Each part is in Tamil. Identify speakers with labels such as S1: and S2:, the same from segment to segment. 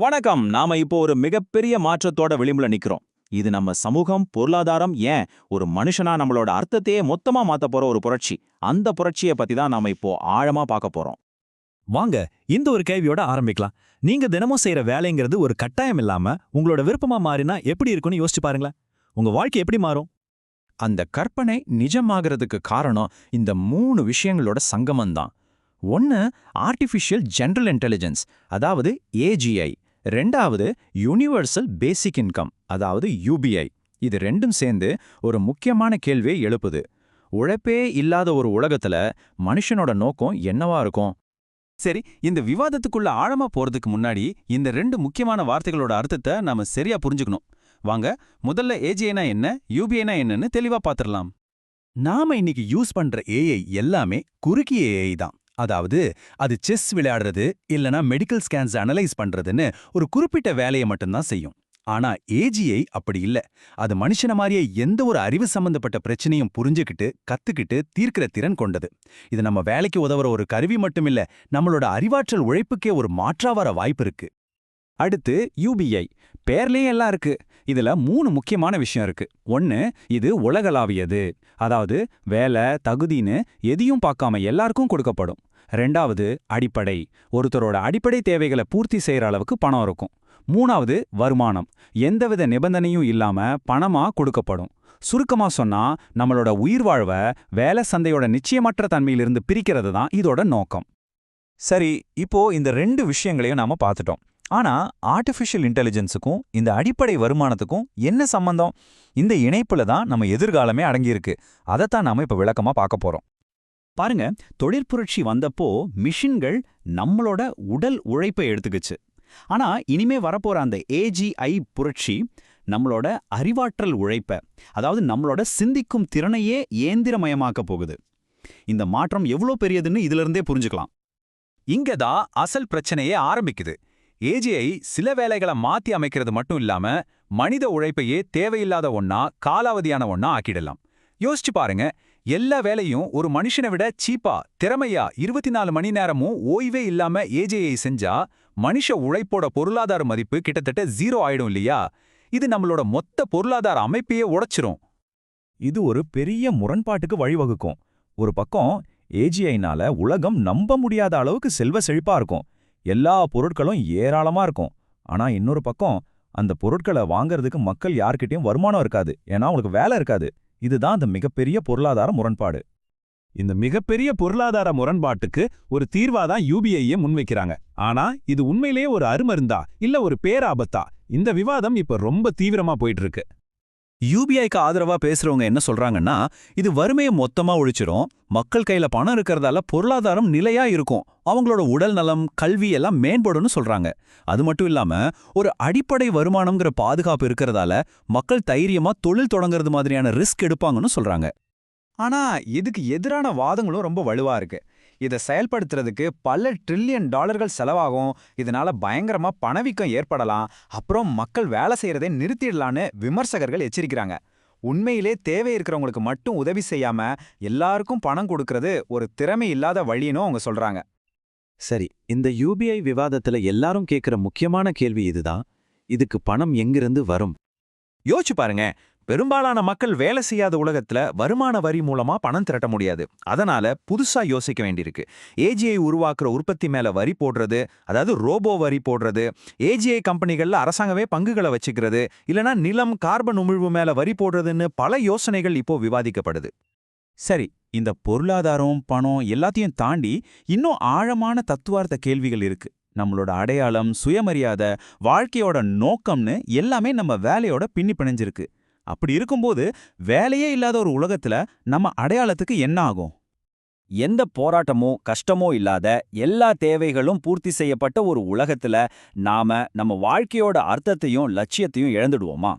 S1: வணக்கம். நாம இப்போ ஒரு மிகப்பெரிய மாற்றத்தோட விளிம்புல நிக்கிறோம். இது நம்ம சமூகம் பொருளாதாரம் ஏன் ஒரு மனுஷனா நம்மளோட அர்த்தத்தையே மொத்தமா மாத்த போற ஒரு புரட்சி? அந்த புரட்சியை பத்தி தான் நாம இப்போ ஆழமா பார்க்க போறோம்.
S2: வாங்க இந்த ஒரு கேள்வியோட ஆரம்பிக்கலாம். நீங்க தினமும் செய்யற வேலைங்கிறது ஒரு கட்டாயம் இல்லாம உங்களோட விருப்பமா மாறினா எப்படி இருக்கும்னு யோசிச்சு பாருங்களேன். உங்க வாழ்க்கை எப்படி மாறும்?
S3: அந்த கற்பனை நிஜமாகிறதுக்கு காரணம் இந்த மூணு விஷயங்களோட சங்கமம்தான். ஒன்று ஆர்டிஃபிஷியல் ஜெனரல் இன்டெலிஜென்ஸ் அதாவது ஏஜிஐ ரெண்டாவது யூனிவர்சல் பேசிக் இன்கம் அதாவது யூபிஐ இது ரெண்டும் சேர்ந்து ஒரு முக்கியமான கேள்வியை எழுப்புது. உழைப்பே இல்லாத ஒரு உலகத்துல மனுஷனோட நோக்கம் என்னவா இருக்கும்?
S4: சரி இந்த விவாதத்துக்குள்ள ஆழமா போறதுக்கு முன்னாடி இந்த ரெண்டு முக்கியமான வார்த்தைகளோட அர்த்தத்தை நாம சரியா புரிஞ்சுக்கணும். வாங்க முதல்ல ஏஜிஐனா என்ன யூபிஐனா என்னன்னு தெளிவா பாத்திரலாம்.
S2: நாம இன்னைக்கு யூஸ் பண்ற ஏஐ எல்லாமே குறுக்கி ஏஐ தான். அதாவது அது செஸ் விளையாடுறது இல்லனா மெடிக்கல் ஸ்கேன்ஸ் அனலைஸ் பண்றதுன்னு ஒரு குறிப்பிட்ட வேலையை மட்டும்தான் செய்யும். ஆனா ஏஜிஐ அப்படி இல்ல. அது மனுஷன மாதிரியே எந்த ஒரு அறிவு சம்பந்தப்பட்ட பிரச்சனையும் புரிஞ்சுக்கிட்டு கத்துக்கிட்டு தீர்க்கிற திறன் கொண்டது. இது நம்ம வேலைக்கு உதவுற ஒரு கருவி மட்டுமில்ல நம்மளோட அறிவாற்றல் உழைப்புக்கே ஒரு மாற்றா வர வாய்ப்பு இருக்கு.
S4: அடுத்து யூபிஐ. பேர்லயே எல்லாம் இருக்கு. இதுல மூணு முக்கியமான விஷயம் இருக்கு. ஒன்னு இது உலகளாவியது. அதாவது வேலை தகுதின்னு எதையும் பார்க்காம எல்லாருக்கும் கொடுக்கப்படும். ரெண்டாவது அடிப்படை. ஒருத்தரோட அடிப்படை தேவைகளை பூர்த்தி செய்கிற அளவுக்கு பணம் இருக்கும். மூணாவது வருமானம். எந்தவித நிபந்தனையும் இல்லாம பணமா கொடுக்கப்படும். சுருக்கமா சொன்னா நம்மளோட உயிர் வாழ்வை வேலை சந்தையோட நிச்சயமற்ற தன்மையிலிருந்து பிரிக்கிறது தான் இதோட நோக்கம்.
S2: சரி இப்போ இந்த ரெண்டு விஷயங்களையும் நாம பார்த்துட்டோம். ஆனா ஆர்டிஃபிஷியல் இன்டெலிஜென்ஸுக்கும் இந்த அடிப்படை வருமானத்துக்கும் என்ன சம்பந்தம்? இந்த இணைப்புல தான் நம்ம எதிர்காலமே அடங்கியிருக்கு. அதைத்தான் நாம இப்ப விளக்கமா பார்க்க போறோம்.
S1: பாருங்க தொழிற்புரட்சி வந்தப்போ மிஷின்கள் நம்மளோட உடல் உழைப்பை எடுத்துக்கிச்சு. ஆனா இனிமே வரப்போற அந்த ஏஜிஐ புரட்சி நம்மளோட அறிவாற்றல் உழைப்ப அதாவது நம்மளோட சிந்திக்கும் திறனையே இயந்திரமயமாக்க போகுது. இந்த மாற்றம் எவ்வளோ பெரியதுன்னு இதுல இருந்தே புரிஞ்சுக்கலாம்.
S4: இங்க தான் அசல் பிரச்சனையே ஆரம்பிக்குது. ஏஜிஐ சில வேலைகளை மாத்தி அமைக்கிறது மட்டும் இல்லாம மனித உழைப்பையே தேவையில்லாத ஒன்னா காலாவதியான ஒன்னா ஆக்கிடலாம். யோசிச்சு பாருங்க எல்லா வேலையும் ஒரு மனுஷனை விட சீப்பா திறமையா இருபத்தி நாலு மணி நேரமும் ஓய்வே இல்லாம ஏஜேஐ செஞ்சா மனுஷ உழைப்போட பொருளாதார மதிப்பு கிட்டத்தட்ட ஜீரோ ஆயிடும் இல்லையா? இது நம்மளோட மொத்த பொருளாதார அமைப்பையே உடைச்சிரும்.
S2: இது ஒரு பெரிய முரண்பாட்டுக்கு வழிவகுக்கும். ஒரு பக்கம் ஏஜிஐனால உலகம் நம்ப முடியாத அளவுக்கு செல்வ செழிப்பா இருக்கும். எல்லா பொருட்களும் ஏராளமா இருக்கும். ஆனா இன்னொரு பக்கம் அந்த பொருட்களை வாங்கறதுக்கு மக்கள் யார்கிட்டயும் வருமானம் இருக்காது. ஏன்னா அவங்களுக்கு வேலை இருக்காது. இதுதான் அந்த மிகப்பெரிய பொருளாதார முரண்பாடு.
S5: இந்த மிகப்பெரிய பொருளாதார முரண்பாட்டுக்கு ஒரு தீர்வாதான் யூபிஐயே முன்வைக்கிறாங்க. ஆனா இது உண்மையிலேயே ஒரு அருமருந்தா இல்ல ஒரு பேராபத்தா? இந்த விவாதம் இப்ப ரொம்ப தீவிரமா போயிட்டு இருக்கு.
S2: யூபிஐக்கு ஆதரவா பேசுறவங்க என்ன சொல்றாங்கன்னா இது வறுமையை மொத்தமா ஒழிச்சிரும் மக்கள் கையில பணம் இருக்கிறதால பொருளாதாரம் நிலையா இருக்கும் அவங்களோட உடல் நலம் கல்வி எல்லாம் மேம்படும்னு சொல்றாங்க. அது மட்டும் இல்லாம ஒரு அடிப்படை வருமானம்ங்கிற பாதுகாப்பு இருக்கிறதால மக்கள் தைரியமா தொழில் தொடங்குறது மாதிரியான ரிஸ்க் எடுப்பாங்கன்னு சொல்றாங்க.
S4: ஆனா இதுக்கு எதிரான வாதங்களும் ரொம்ப வலுவா இருக்கு. இதை செயல்படுத்துறதுக்கு பல ட்ரில்லியன் டாலர்கள் செலவாகும். இதனால பயங்கரமா பணவீக்கம் ஏற்படலாம். அப்புறம் மக்கள் வேலை செய்யறதை நிறுத்திடலான்னு விமர்சகர்கள் எச்சரிக்கிறாங்க. உண்மையிலே தேவை இருக்கிறவங்களுக்கு மட்டும் உதவி செய்யாம எல்லாருக்கும் பணம் கொடுக்கறது ஒரு திறமை இல்லாத வழின்னு அவங்க சொல்றாங்க.
S6: சரி இந்த யூபிஐ விவாதத்துல எல்லாரும் கேக்குற முக்கியமான கேள்வி இதுதான். இதுக்கு பணம் எங்கிருந்து வரும்?
S3: யோசிச்சு பாருங்க. பெரும்பாலான மக்கள் வேலை செய்யாத உலகத்துல வருமான வரி மூலமா பணம் திரட்ட முடியாது. அதனால புதுசா யோசிக்க வேண்டியிருக்கு. ஏஜிஐ உருவாக்குற உற்பத்தி மேல வரி போடுறது அதாவது ரோபோ வரி போடுறது ஏஜிஐ கம்பெனிகள்ல அரசாங்கமே பங்குகளை வச்சுக்கிறது இல்லனா நிலம் கார்பன் உமிழ்வு மேல வரி போடுறதுன்னு பல யோசனைகள் இப்போ விவாதிக்கப்படுது.
S1: சரி இந்த பொருளாதாரம் பணம் எல்லாத்தையும் தாண்டி இன்னும் ஆழமான தத்துவார்த்த கேள்விகள் இருக்கு. நம்மளோட அடையாளம் சுயமரியாதை வாழ்க்கையோட நோக்கம்னு எல்லாமே நம்ம வேலையோட பின்னி பிணைஞ்சிருக்கு. அப்படி இருக்கும்போது வேலையே இல்லாத ஒரு உலகத்துல நம்ம அடையாளத்துக்கு என்ன ஆகும்? எந்த போராட்டமோ கஷ்டமோ இல்லாத எல்லா தேவைகளும் பூர்த்தி செய்யப்பட்ட ஒரு உலகத்துல நாம நம்ம வாழ்க்கையோட அர்த்தத்தையும் லட்சியத்தையும் இழந்துடுவோமா?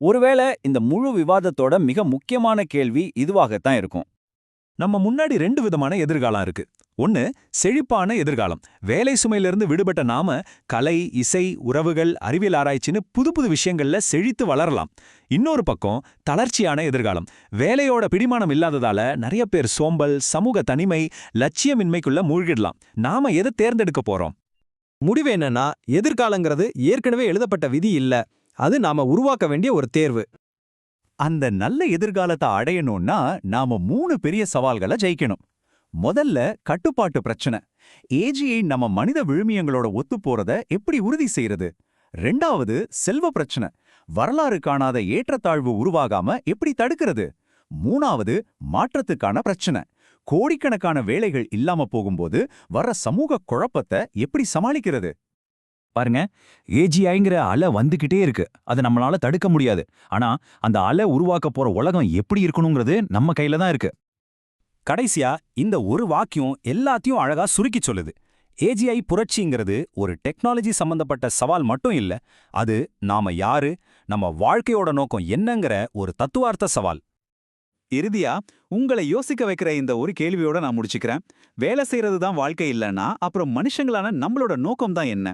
S1: ஒருவேளை இந்த முழு விவாதத்தோட மிக முக்கியமான கேள்வி இதுவாகத்தான் இருக்கும்.
S2: நம்ம முன்னாடி ரெண்டு விதமான எதிர்காலம் இருக்கு. ஒன்னு செழிப்பான எதிர்காலம். வேலை சுமையிலிருந்து விடுபட்ட நாம கலை இசை உறவுகள் அறிவியல் ஆராய்ச்சின்னு புது புது விஷயங்கள்ல செழித்து வளரலாம். இன்னொரு பக்கம் தளர்ச்சியான எதிர்காலம். வேலையோட பிடிமானம் இல்லாததால நிறைய பேர் சோம்பல் சமூக தனிமை லட்சியமின்மைக்குள்ள மூழ்கிடலாம். நாம எதை தேர்ந்தெடுக்க போறோம்?
S7: முடிவு என்னன்னா எதிர்காலங்கிறது ஏற்கனவே எழுதப்பட்ட விதி இல்ல. அது நாம உருவாக்க வேண்டிய ஒரு தேர்வு.
S2: அந்த நல்ல எதிர்காலத்தை அடையணும்னா நாம மூணு பெரிய சவால்களை ஜெயிக்கணும். முதல்ல கட்டுப்பாட்டு பிரச்சனை. ஏஜியை நம்ம மனித விழுமியங்களோட ஒத்து போறத எப்படி உறுதி செய்யறது ரெண்டாவது செல்வ பிரச்சனை. வரலாறு காணாத ஏற்றத்தாழ்வு உருவாகாம எப்படி தடுக்கிறது? மூணாவது மாற்றத்துக்கான பிரச்சனை. கோடிக்கணக்கான வேலைகள் இல்லாம போகும்போது வர்ற சமூக குழப்பத்தை எப்படி சமாளிக்கிறது?
S4: பாருங்க ஏஜிஐங்கிற அலை வந்துகிட்டே இருக்கு. அதை நம்மளால தடுக்க முடியாது. ஆனா அந்த அலை உருவாக்க போற உலகம் எப்படி இருக்கணுங்கிறது நம்ம கையில தான் இருக்கு. கடைசியா இந்த ஒரு வாக்கியம் எல்லாத்தையும் அழகா சுருக்கி சொல்லுது. ஏஜிஐ புரட்சிங்கிறது ஒரு டெக்னாலஜி சம்பந்தப்பட்ட சவால் மட்டும் இல்ல அது நாம யாரு நம்ம வாழ்க்கையோட நோக்கம் என்னங்கிற ஒரு தத்துவார்த்த சவால்.
S8: இறுதியா உங்களை யோசிக்க வைக்கிற இந்த ஒரு கேள்வியோட நான் முடிச்சுக்கிறேன். வேலை செய்யறது தான் வாழ்க்கை இல்லைன்னா அப்புறம் மனுஷங்களான நம்மளோட நோக்கம் தான் என்ன?